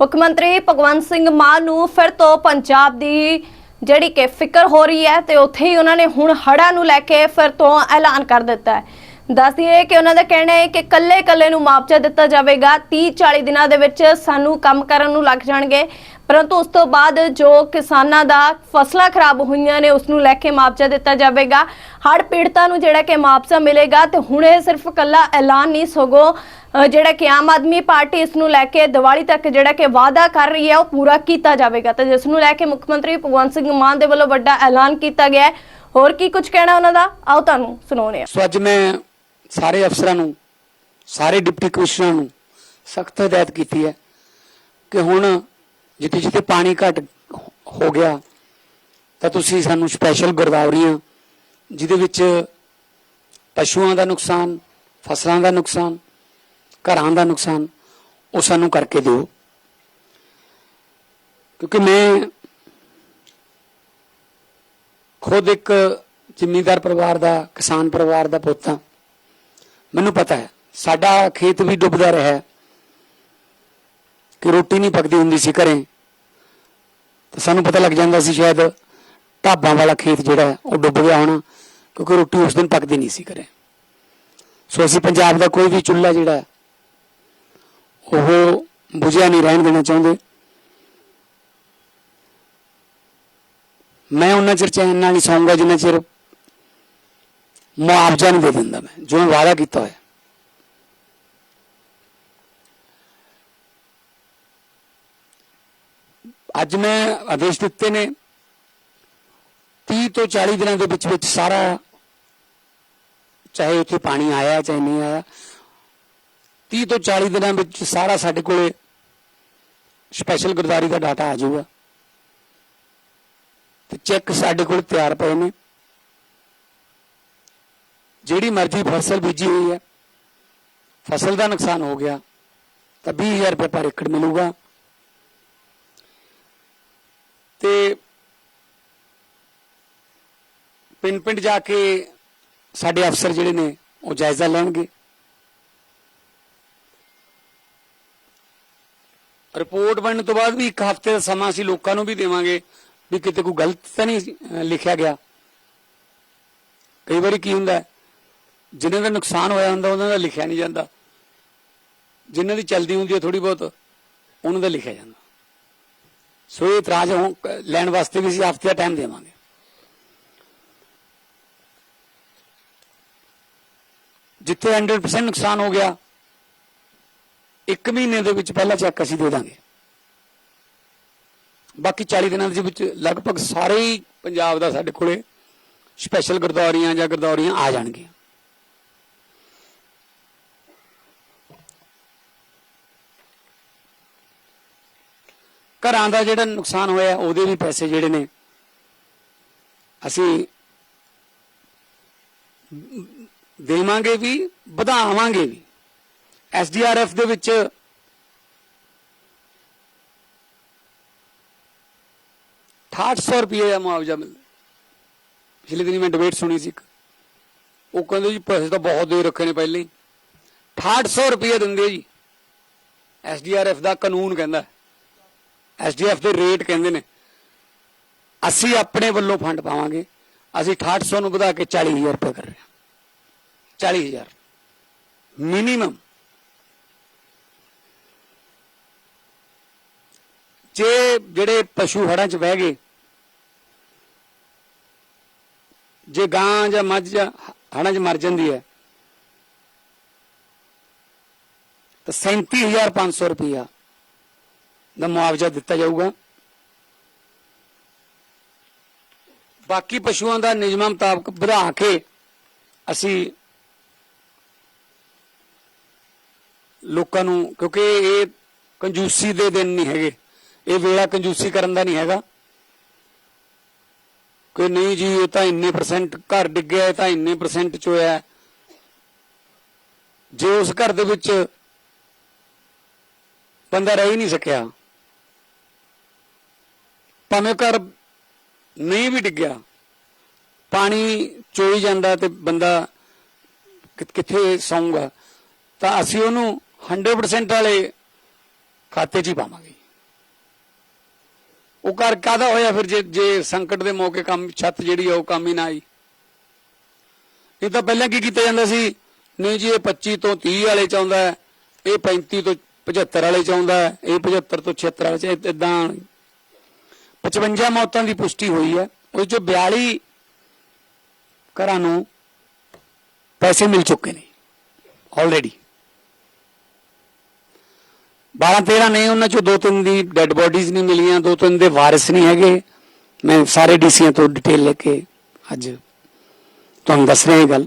ਮੁੱਖ ਮੰਤਰੀ ਭਗਵੰਤ ਸਿੰਘ ਮਾਨ ਨੂੰ ਫਿਰ ਤੋਂ ਪੰਜਾਬ ਦੀ ਜਿਹੜੀ ਕਿ ਫਿਕਰ ਹੋ ਰਹੀ ਹੈ ਤੇ ਉੱਥੇ ਹੀ ਉਹਨਾਂ ਨੇ ਹੁਣ ਹੜ੍ਹਾਂ ਨੂੰ ਲੈ ਕੇ ਫਿਰ ਤੋਂ ਐਲਾਨ ਕਰ ਦਿੱਤਾ ਹੈ। ਦੱਸ ਦਈਏ ਕਿ ਉਹਨਾਂ ਦਾ ਕਹਿਣਾ ਹੈ ਕਿ ਕੱਲੇ ਕੱਲੇ ਨੂੰ ਮੁਆਵਜ਼ਾ ਦਿੱਤਾ ਜਾਵੇਗਾ। 30 40 ਦਿਨਾਂ ਦੇ ਵਿੱਚ ਸਾਨੂੰ ਕੰਮ ਕਰਨ ਨੂੰ ਲੱਗ ਜਾਣਗੇ। ਪਰੰਤੂ ਉਸ ਤੋਂ ਬਾਅਦ ਜੋ ਕਿਸਾਨਾਂ ਦਾ ਫਸਲਾਂ ਖਰਾਬ ਹੋਈਆਂ ਨੇ ਉਸ ਨੂੰ ਲੈ ਕੇ ਮੁਆਵਜ਼ਾ ਦਿੱਤਾ ਜਾਵੇਗਾ। ਹੜ੍ਹ ਪੀੜਤਾਂ ਨੂੰ ਜਿਹੜਾ ਕਿ ਮੁਆਵਜ਼ਾ ਮਿਲੇਗਾ ਤੇ ਹੁਣ ਇਹ ਸਿਰਫ ਕੱਲਾ ਐਲਾਨ ਨਹੀਂ, ਸਗੋਂ ਜਿਹੜਾ ਕਿ ਆਮ ਆਦਮੀ ਪਾਰਟੀ ਇਸ ਨੂੰ ਲੈ ਕੇ ਦੀਵਾਲੀ ਤੱਕ ਜਿਹੜਾ ਕਿ ਵਾਅਦਾ ਕਰ ਰਹੀ ਹੈ, ਉਹ ਪੂਰਾ ਕੀਤਾ ਜਾਵੇਗਾ ਤੇ ਜਿਸ ਨੂੰ ਲੈ ਕੇ ਮੁੱਖ ਮੰਤਰੀ ਭਗਵੰਤ ਸਿੰਘ ਮਾਨ ਦੇ ਵੱਲੋਂ ਵੱਡਾ ਐਲਾਨ ਕੀਤਾ ਗਿਆ ਹੈ। ਹੋਰ ਕੀ ਕੁਝ ਕਹਿਣਾ ਉਹਨਾਂ ਦਾ? ਆਓ ਤੁਹਾਨੂੰ ਸੁਣਾਉਂਦੇ ਆ ਸੋ ਅੱਜ ਮੈਂ ਸਾਰੇ ਅਫਸਰਾਂ ਨੂੰ, ਸਾਰੇ ਡਿਪਟੀ ਕਮਿਸ਼ਨਰਾਂ ਨੂੰ ਸਖਤ ਹਦਾਇਤ ਕੀਤੀ ਹੈ ਕਿ ਹੁਣ ਜਿੱਥੇ ਜਿੱਥੇ ਪਾਣੀ ਘਟ ਹੋ ਗਿਆ, ਤਾਂ ਤੁਸੀਂ ਸਾਨੂੰ ਸਪੈਸ਼ਲ ਗਰਦਾਵਰੀਆਂ ਜਿਹਦੇ ਵਿੱਚ ਪਸ਼ੂਆਂ ਦਾ ਨੁਕਸਾਨ, ਫਸਲਾਂ ਦਾ ਨੁਕਸਾਨ, ਘਰਾਂ ਦਾ ਨੁਕਸਾਨ, ਉਹ ਸਾਨੂੰ ਕਰਕੇ ਦਿਓ। ਕਿਉਂਕਿ ਮੈਂ ਖੁਦ ਇੱਕ ਜ਼ਿਮੀਂਦਾਰ ਪਰਿਵਾਰ ਦਾ, ਕਿਸਾਨ ਪਰਿਵਾਰ ਦਾ ਪੁੱਤ ਹਾਂ। ਮੈਨੂੰ ਪਤਾ ਹੈ, ਸਾਡਾ ਖੇਤ ਵੀ ਡੁੱਬਦਾ ਰਿਹਾ ਕਿ ਰੋਟੀ ਨਹੀਂ ਪੱਕਦੀ ਹੁੰਦੀ ਸੀ ਘਰੇ। ਤਾਂ ਸਾਨੂੰ ਪਤਾ ਲੱਗ ਜਾਂਦਾ ਸੀ ਸ਼ਾਇਦ ਢਾਬਾਂ ਵਾਲਾ ਖੇਤ ਜਿਹੜਾ ਉਹ ਡੁੱਬ ਗਿਆ ਹੋਣਾ, ਕਿਉਂਕਿ ਰੋਟੀ ਉਸ ਦਿਨ ਪੱਕਦੀ ਨਹੀਂ ਸੀ ਘਰੇ। ਸੋ ਅਸੀਂ ਪੰਜਾਬ ਦਾ ਕੋਈ ਵੀ ਚੁੱਲ੍ਹਾ ਜਿਹੜਾ ਉਹ ਬੁਝਿਆ ਨਹੀਂ, ਰਹਿਣ ਦੇਣਾ ਚਾਹੁੰਦੇ। ਮੈਂ ਉਹਨਾਂ ਚਿਰ ਚੈਨ ਨਾਲ ਨਹੀਂ ਸੌਂਗਾ, ਜਿੰਨਾ ਚਿਰ ਮੁਆਵਜ਼ਾ ਨਹੀਂ ਦੇ ਦਿੰਦਾ ਮੈਂ, ਜੋ ਮੈਂ ਵਾਅਦਾ ਕੀਤਾ ਹੋਇਆ। ਅੱਜ ਮੈਂ ਆਦੇਸ਼ ਦਿੱਤੇ ਨੇ 30 ਤੋਂ 40 ਦਿਨਾਂ ਦੇ ਵਿੱਚ ਵਿੱਚ ਸਾਰਾ, ਚਾਹੇ ਉੱਥੇ ਪਾਣੀ ਆਇਆ ਚਾਹੇ ਨਹੀਂ ਆਇਆ 30 ਤੋਂ 40 ਦਿਨਾਂ ਵਿੱਚ ਸਾਰਾ ਸਾਡੇ ਕੋਲੇ ਸਪੈਸ਼ਲ ਗੁਰਦਾਰੀ ਦਾ ਡਾਟਾ ਆ ਜਾਊਗਾ। ਤੇ ਚੈੱਕ ਸਾਡੇ ਕੋਲ ਤਿਆਰ ਪਏ ਨੇ। ਜਿਹੜੀ ਮਰਜ਼ੀ ਫਸਲ ਬੀਜੀ ਹੋਈ ਹੈ, ਫਸਲ ਦਾ ਨੁਕਸਾਨ ਹੋ ਗਿਆ, ਤਾਂ 20000 ਰੁਪਏ ਪਰ ਏਕੜ ਮਿਲੂਗਾ। ਤੇ ਪਿੰਡ ਪਿੰਡ ਜਾ ਕੇ ਸਾਡੇ ਅਫਸਰ ਜਿਹੜੇ ਨੇ, ਉਹ ਜਾਇਜ਼ਾ ਲੈਣਗੇ। ਰਿਪੋਰਟ ਬਣਨ ਤੋਂ ਬਾਅਦ ਵੀ ਇੱਕ ਹਫ਼ਤੇ ਦਾ ਸਮਾਂ ਅਸੀਂ ਲੋਕਾਂ ਨੂੰ ਵੀ ਦੇਵਾਂਗੇ ਵੀ ਕਿਤੇ ਕੋਈ ਗਲਤ ਤਾਂ ਨਹੀਂ ਲਿਖਿਆ ਗਿਆ। ਕਈ ਵਾਰੀ ਕੀ ਹੁੰਦਾ ਜਿਨ੍ਹਾਂ ਦਾ ਨੁਕਸਾਨ ਹੋਇਆ ਹੁੰਦਾ, ਉਹਨਾਂ ਦਾ ਲਿਖਿਆ ਨਹੀਂ ਜਾਂਦਾ। ਜਿਨ੍ਹਾਂ ਦੀ ਚਲਦੀ ਹੁੰਦੀ ਹੈ ਥੋੜੀ ਬਹੁਤ, ਉਹਨਾਂ ਦਾ ਲਿਖਿਆ ਜਾਂਦਾ। ਸੋ ਇਹ ਇਤਰਾਜ਼ ਹੋ- ਲੈਣ ਵਾਸਤੇ ਵੀ ਅਸੀਂ ਹਫ਼ਤੇ ਦਾ ਟਾਈਮ ਦੇਵਾਂਗੇ। ਜਿੱਥੇ 100% ਨੁਕਸਾਨ ਹੋ ਗਿਆ, ਇੱਕ ਮਹੀਨੇ ਦੇ ਵਿੱਚ ਪਹਿਲਾ ਚੈੱਕ ਅਸੀਂ ਦੇ ਦਾਂਗੇ। ਬਾਕੀ 40 ਦਿਨਾਂ ਦੇ ਵਿੱਚ ਲਗਭਗ ਸਾਰੇ ਹੀ ਪੰਜਾਬ ਦਾ ਸਾਡੇ ਕੋਲੇ ਸਪੈਸ਼ਲ ਗਰਦੌਰੀਆਂ ਜਾਂ ਗਰਦੌਰੀਆਂ ਆ ਜਾਣਗੀਆਂ। ਘਰਾਂ ਦਾ ਜਿਹੜਾ ਨੁਕਸਾਨ ਹੋਇਆ, ਉਹਦੇ ਵੀ ਪੈਸੇ ਜਿਹੜੇ ਨੇ, ਅਸੀਂ ਦੇਵਾਂਗੇ ਵੀ, ਵਧਾਵਾਂਗੇ ਵੀ। ਐਸਡੀਆਰਐਫ ਦੇ ਵਿੱਚ ਸੌ ਰੁਪਏ ਦਾ ਮੁਆਵਜ਼ਾ ਮਿਲਦਾ ਪਿਛਲੇ ਦਿਨੀ ਮੈਂ ਡਿਬੇਟ ਸੁਣੀ ਸੀ ਇੱਕ। ਉਹ ਕਹਿੰਦੇ ਜੀ, ਪੈਸੇ ਤਾਂ ਬਹੁਤ ਦੇ ਰੱਖੇ ਨੇ ਪਹਿਲਾਂ ਹੀ। 6800 ਰੁਪਏ ਦਿੰਦੇ ਜੀ। ਐਸਡੀਆਰਐਫ ਦਾ ਕਾਨੂੰਨ ਕਹਿੰਦਾ। ਐਸਡੀਐਫ ਦੇ ਰੇਟ ਕਹਿੰਦੇ ਨੇ। ਅਸੀਂ ਆਪਣੇ ਵੱਲੋਂ ਫੰਡ ਪਾਵਾਂਗੇ। ਅਸੀਂ 6800 ਨੂੰ ਵਧਾ ਕੇ 40000 ਰੁਪਏ ਕਰ ਰਹੇ ਹਾਂ। 40000 ਮਿਨੀਮਮ। ਜੇ ਜਿਹੜੇ ਪਸ਼ੂ ਹੜਾਂ 'ਚ ਬਹਿ ਗਏ, ਜੇ ਗਾਂ ਜਾਂ ਮੱਝ ਜਾਂ ਹੜਾਂ 'ਚ ਮਰ ਜਾਂਦੀ ਹੈ, ਤਾਂ 37500 ਰੁਪਇਆ ਦਾ ਮੁਆਵਜ਼ਾ ਦਿੱਤਾ ਜਾਊਗਾ। ਬਾਕੀ ਪਸ਼ੂਆਂ ਦਾ ਨਿਯਮਾਂ ਮੁਤਾਬਕ ਵਧਾ ਕੇ ਅਸੀਂ ਲੋਕਾਂ ਨੂੰ, ਕਿਉਂਕਿ ਇਹ ਕੰਜੂਸੀ ਦੇ ਦਿਨ ਨਹੀਂ ਹੈਗੇ। ਇਹ ਵੇਲਾ ਕੰਜੂਸੀ ਕਰਨ ਦਾ ਨਹੀਂ ਹੈਗਾ। ਕਿ ਨਹੀਂ ਜੀ ਉਹ ਤਾਂ ਇੰਨੇ ਪਰਸੈਂਟ ਘਰ ਡਿੱਗਿਆ ਤਾਂ ਇੰਨੇ ਪਰਸੈਂਟ ਚ ਹੋਇਆ ਜੇ ਉਸ ਘਰ ਦੇ ਵਿੱਚ ਬੰਦਾ ਰਹਿ ਹੀ ਨਹੀਂ ਸਕਿਆ ਭਾਵੇਂ ਘਰ ਨਹੀਂ ਵੀ ਡਿੱਗਿਆ ਪਾਣੀ ਚੋਈ ਜਾਂਦਾ ਤੇ ਬੰਦਾ ਕਿੱਥੇ ਸੌਂਗਾ ਤਾਂ ਅਸੀਂ ਉਹਨੂੰ 100% ਵਾਲੇ ਖਾਤੇ 'ਚ ਹੀ ਪਾਵਾਂਗੇ। ਉਹ ਘਰ ਕਾਦਾ ਹੋਇਆ ਫਿਰ ਜੇ ਜੇ ਸੰਕਟ ਦੇ ਮੌਕੇ ਕੰਮ ਛੱਤ ਜਿਹੜੀ ਆ ਉਹ ਕੰਮ ਹੀ ਨਾ ਆਈ? ਇਹ ਤਾਂ ਪਹਿਲਾਂ ਕੀ ਕੀਤਾ ਜਾਂਦਾ ਸੀ? ਨਹੀਂ ਜੀ ਇਹ 25 ਤੋਂ 30 ਵਾਲੇ ਚ ਆਉਂਦਾ ਹੈ, ਇਹ 35 ਤੋਂ 75 ਵਾਲੇ ਚ ਆਉਂਦਾ ਹੈ, ਇਹ 75 ਤੋਂ 76 ਵਾਲੇ ਚ ਇਦਾਂ 55 ਮੌਤਾਂ ਦੀ ਪੁਸ਼ਟੀ ਹੋਈ ਹੈ। ਉਹ ਚੋਂ 42 ਘਰਾਂ ਨੂੰ ਪੈਸੇ ਮਿਲ ਚੁੱਕੇ ਨੇ। ਆਲਰੇਡੀ 12 13 ਨੇ, ਉਹਨਾਂ ਚੋਂ ਦੋ ਤਿੰਨ ਦੀ ਡੈੱਡ ਬੋਡੀਜ਼ ਨਹੀਂ ਮਿਲੀਆਂ ਦੋ ਤਿੰਨ ਦੇ ਵਾਰਿਸ ਨਹੀਂ ਹੈਗੇ। ਮੈਂ ਸਾਰੇ ਡੀਸੀਆਂ ਤੋਂ ਡਿਟੇਲ ਲੈ ਕੇ ਅੱਜ ਤੁਹਾਨੂੰ ਦੱਸ ਰਿਹਾ ਇਹ ਗੱਲ।